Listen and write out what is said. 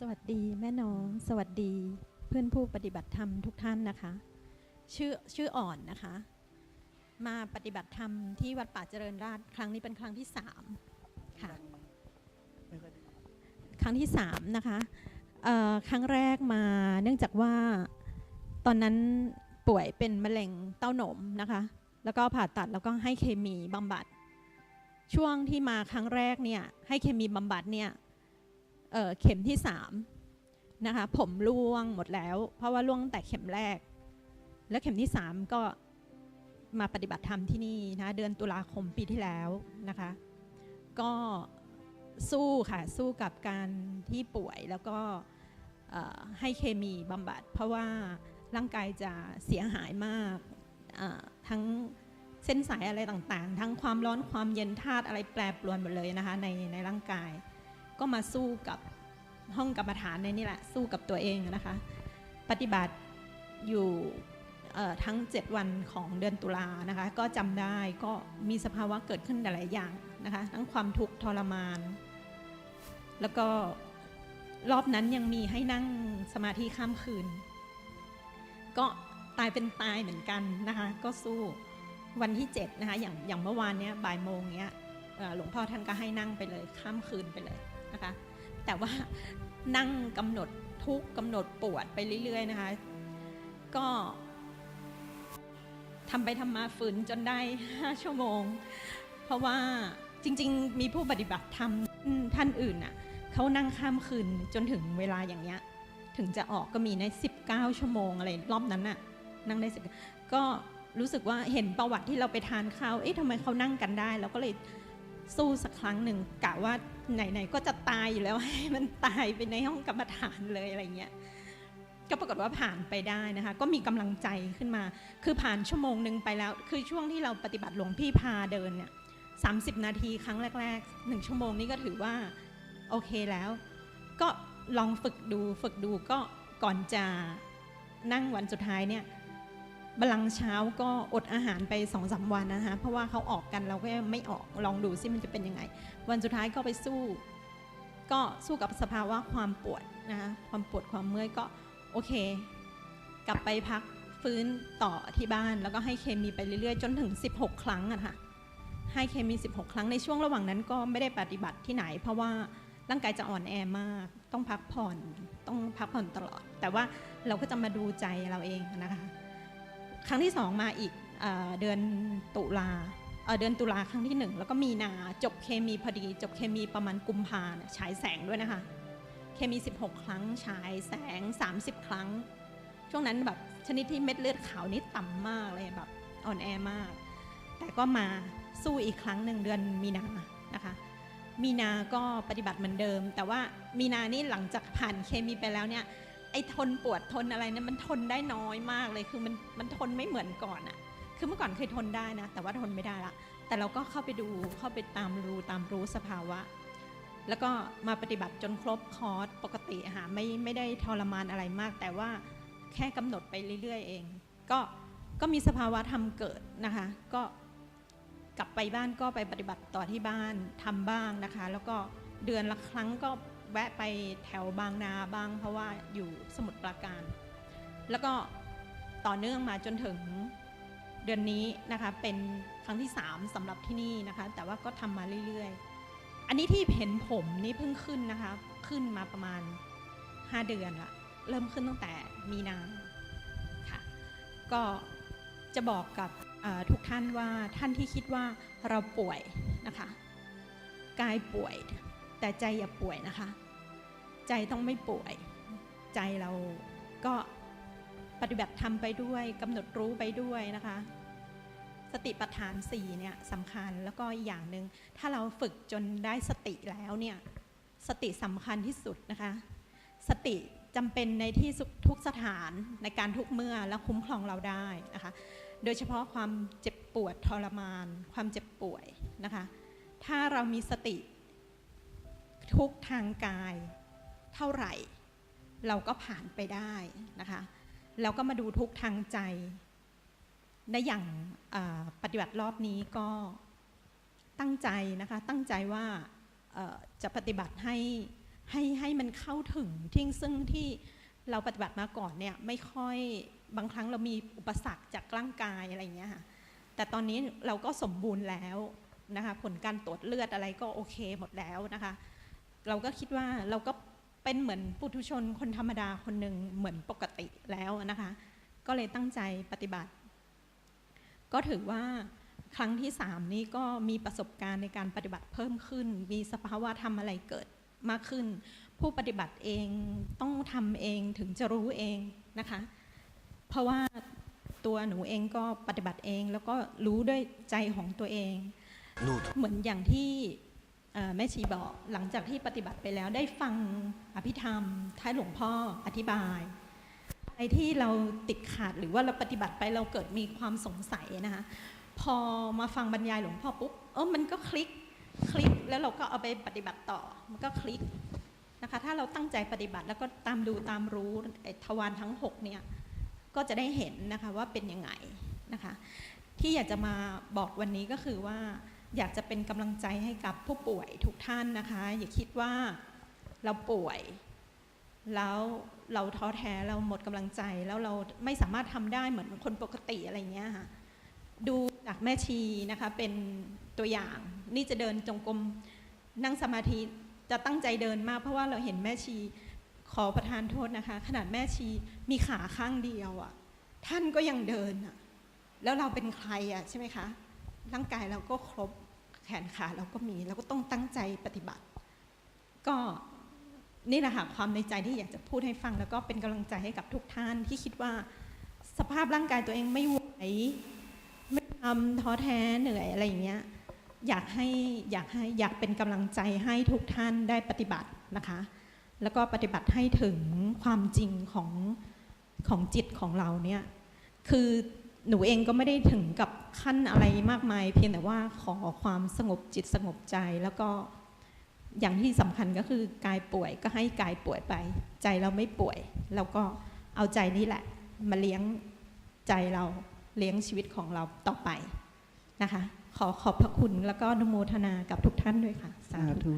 สวัสดีแม่น้อง สวัสดีเพื่อนผู้ปฏิบัติธรรมทุกท่านนะคะ ชื่อชื่ออ่อนนะคะ มาปฏิบัติธรรมที่วัดป่าเจริญราษฎร์ครั้งนี้เป็นครั้งที่สามค่ะครั้งที่สามนะคะครั้งแรกมาเนื่องจากว่าตอนนั้นป่วยเป็นมะเร็งเต้านมนะคะ แล้วก็ผ่าตัดแล้วก็ให้เคมีบำบัด ช่วงที่มาครั้งแรกเนี่ยให้เคมีบำบัดเนี่ย เเข็มที่สามนะคะผมร่วงหมดแล้ว เพราะว่าร่วงแต่เข็มแรก แล้วเข็มที่สามก็มาปฏิบัติธรรมที่นี่นะเดือนตุลาคมปีที่แล้วนะคะ ก็สู้ค่ะสู้กับการที่ป่วยแล้วก็ให้เคมีบำบัด เพราะว่าร่างกายจะเสียหายมากทั้งเส้นสายอะไรต่างๆ ทั้งความร้อนความเย็นธาตุอะไรแปรปรวนหมดเลยนะคะในในร่างกาย ก็มาสู้กับห้องกรรมฐานในนี่แหละ สู้กับตัวเองนะคะ ปฏิบัติอยู่ทั้ง 7 วันของเดือนตุลานะคะ ก็จำได้ก็มีสภาวะเกิดขึ้นหลายอย่างนะคะ ทั้งความทุกข์ทรมาน แล้วก็รอบนั้นยังมีให้นั่งสมาธิข้ามคืน ก็ตายเป็นตายเหมือนกันนะคะ ก็สู้วันที่7นะคะอย่างอย่างเมื่อวานเนี้ยบ่ายโมงเนี้ยหลวงพ่อท่านก็ให้นั่งไปเลยข้ามคืนไปเลย นะคะ แต่ว่านั่งกำหนดทุกกำหนดปวดไปเรื่อย ๆ นะคะ ก็ทำไปทำมาฝืนจนได้ 5 ชั่วโมง เพราะว่าจริง ๆ มีผู้ปฏิบัติธรรมท่านอื่นน่ะเขานั่งข้ามคืนจนถึงเวลาอย่างเนี้ย ถึงจะออกก็มีใน 19 ชั่วโมงอะไรรอบนั้นน่ะนั่งได้สิก็รู้สึกว่าเห็นประวัติที่เราไปทานข้าว เอ๊ะทำไมเขานั่งกันได้ เราก็เลยสู้สักครั้งหนึ่งกะว่า ไหนๆก็จะตายอยู่แล้วให้มันตายไปในห้องกรรมฐานเลยอะไรเงี้ยก็ปรากฏว่าผ่านไปได้นะคะ ก็มีกำลังใจขึ้นมา คือผ่านชั่วโมงหนึ่งไปแล้ว คือช่วงที่เราปฏิบัติหลวงพี่พาเดินเนี่ยสานาทีครั้งแรกๆหนึ่งชั่วโมงนี้ก็ถือว่าโอเคแล้ว ก็ลองฝึกดูฝึกดูก็ก่อนจะนั่งวันสุดท้ายเนี่ย บัลลังก์เช้าก็อดอาหารไปสองสาวันนะคะเพราะว่าเขาออกกันเราก็ไม่ออกลองดูซิมันจะเป็นยังไง วันสุดท้ายก็ไปสู้ ก็สู้กับสภาวะความปวดนะคะความปวดความเมื่อยก็โอเค กลับไปพักฟื้นต่อที่บ้าน แล้วก็ให้เคมีไปเรื่อยๆ จนถึง 16 ครั้งอะค่ะให้เคมี 16 ครั้งในช่วงระหว่างนั้นก็ไม่ได้ปฏิบัติที่ไหน เพราะว่าร่างกายจะอ่อนแอมาก ต้องพักผ่อนต้องพักผ่อนตลอด แต่ว่าเราก็จะมาดูใจเราเองนะคะ ครั้งที่สองมาอีกเอเดือนตุลาเเดือนตุลาครั้งที่หนึ่งแล้วก็มีนาจบเคมีพอดี จบเคมีประมาณกุมภาฉายแสงด้วยนะคะ เคมี 16 ครั้งฉายแสง 30 ครั้ง ช่วงนั้นแบบชนิดที่เม็ดเลือดขาวนี่ต่ำมากเลยแบบอ่อนแอมาก แต่ก็มาสู้อีกครั้งหนึ่งเดือนมีนานะคะ มีนาก็ปฏิบัติเหมือนเดิม แต่ว่ามีนานี่หลังจากผ่านเคมีไปแล้วเนี่ย ไอ้ทนปวดทนอะไรเนี่ยมันทนได้น้อยมากเลยคือมันมันทนไม่เหมือนก่อนอะคือเมื่อก่อนเคยทนได้นะ แต่ว่าทนไม่ได้ละแต่เราก็เข้าไปดูเข้าไปตามรู้ตามรู้สภาวะ แล้วก็มาปฏิบัติจนครบคอร์สปกติอะไม่ไม่ได้ทรมานอะไรมาก แต่ว่าแค่กำหนดไปเรื่อย ๆ เอง ก็ก็มีสภาวะธรรมเกิดนะคะ ก็กลับไปบ้านก็ไปปฏิบัติต่อที่บ้านทำบ้างนะคะ แล้วก็เดือนละครั้งก็ แวะไปแถวบางนาบ้าง เพราะว่าอยู่สมุทรปราการ แล้วก็ต่อเนื่องมาจนถึงเดือนนี้นะคะเป็นครั้งที่ 3สำหรับที่นี่นะคะ แต่ว่าก็ทำมาเรื่อยๆ อันนี้ที่เห็นผมนี่เพิ่งขึ้นนะคะ ขึ้นมาประมาณ 5 เดือนละเริ่มขึ้นตั้งแต่มีนาค่ะ ก็จะบอกกับทุกท่านว่าท่านที่คิดว่าเราป่วยนะคะ กายป่วย แต่ใจอย่าป่วยนะคะ ใจต้องไม่ป่วย ใจเราก็ปฏิบัติทำไปด้วยกำหนดรู้ไปด้วยนะคะ สติปัฏฐานสี่เนี่ยสำคัญแล้วก็อีกอย่างหนึ่งถ้าเราฝึกจนได้สติแล้วเนี่ยสติสำคัญที่สุดนะคะ สติจำเป็นในที่ทุกสถานในการทุกเมื่อและคุ้มครองเราได้นะคะ โดยเฉพาะความเจ็บปวดทรมาน ความเจ็บป่วยนะคะ ถ้าเรามีสติทุกทางกาย เท่าไหร่ เราก็ผ่านไปได้นะคะแล้วก็มาดูทุกทางใจในอย่างปฏิบัติรอบนี้ก็ตั้งใจนะคะตั้งใจว่าจะปฏิบัติให้ให้ให้มันเข้าถึงที่ซึ่งที่เราปฏิบัติมาก่อนเนี่ยไม่ค่อยบางครั้งเรามีอุปสรรคจากร่างกายอะไรอย่างเงี้ยค่ะแต่ตอนนี้เราก็สมบูรณ์แล้วนะคะผลการตรวจเลือดอะไรก็โอเคหมดแล้วนะคะ เราก็คิดว่าเราก็ เป็นเหมือนปุถุชนคนธรรมดาคนหนึ่งเหมือนปกติแล้วนะคะ ก็เลยตั้งใจปฏิบัติ ก็ถือว่าครั้งที่สามนี้ก็มีประสบการณ์ในการปฏิบัติเพิ่มขึ้น มีสภาวะธรรมอะไรเกิดมากขึ้น ผู้ปฏิบัติเองต้องทำเองถึงจะรู้เองนะคะ เพราะว่าตัวหนูเองก็ปฏิบัติเองแล้วก็รู้ด้วยใจของตัวเองノートเหมือนอย่างที่เอ่อ แม่ชีบอกหลังจากที่ปฏิบัติไปแล้วได้ฟังอภิธรรม ท้ายหลวงพ่ออธิบายไอ้ที่เราติดขาดหรือว่าเราปฏิบัติไปเราเกิดมีความสงสัยนะคะพอมาฟังบรรยายหลวงพ่อปุ๊บเออมันก็คลิกคลิกแล้วเราก็เอาไปปฏิบัติต่อมันก็คลิกนะคะถ้าเราตั้งใจปฏิบัติแล้วก็ตามดูตามรู้ทวารทั้งหกเนี่ยก็จะได้เห็นนะคะว่าเป็นยังไงนะคะที่อยากจะมาบอกวันนี้ก็คือว่า อยากจะเป็นกำลังใจให้กับผู้ป่วยทุกท่านนะคะ อย่าคิดว่าเราป่วย แล้วเราท้อแท้เราหมดกำลังใจ แล้วเราไม่สามารถทำได้เหมือนคนปกติอะไรเงี้ยค่ะดูจากแม่ชีนะคะเป็นตัวอย่างนี่จะเดินจงกรมนั่งสมาธิจะตั้งใจเดินมาก เพราะว่าเราเห็นแม่ชีขอประทานโทษนะคะ ขนาดแม่ชีมีขาข้างเดียวอะ่ะ ท่านก็ยังเดินอะ่ะแล้วเราเป็นใครอะ่ะใช่ไหมคะร่างกายเราก็ครบ แขนขาเราก็มีเราก็ต้องตั้งใจปฏิบัติ ก็นี่แหละค่ะความในใจที่อยากจะพูดให้ฟัง แล้วก็เป็นกำลังใจให้กับทุกท่านที่คิดว่าสภาพร่างกายตัวเองไม่ไหวไม่ทำท้อแท้เหนื่อยอะไรอย่างเงี้ยอยากให้อยากให้อยากเป็นกำลังใจให้ทุกท่านได้ปฏิบัตินะคะ แล้วก็ปฏิบัติให้ถึงความจริงของของจิตของเราเนี่ยคือ หนูเองก็ไม่ได้ถึงกับขั้นอะไรมากมาย เพียงแต่ว่าขอความสงบจิตสงบใจแล้วก็อย่างที่สำคัญก็คือกายป่วยก็ให้กายป่วยไป ใจเราไม่ป่วยเราก็เอาใจนี่แหละ มาเลี้ยงใจเราเลี้ยงชีวิตของเราต่อไปนะคะ ขอขอบพระคุณแล้วก็นุโมทนากับทุกท่านด้วยค่ะ สาธุ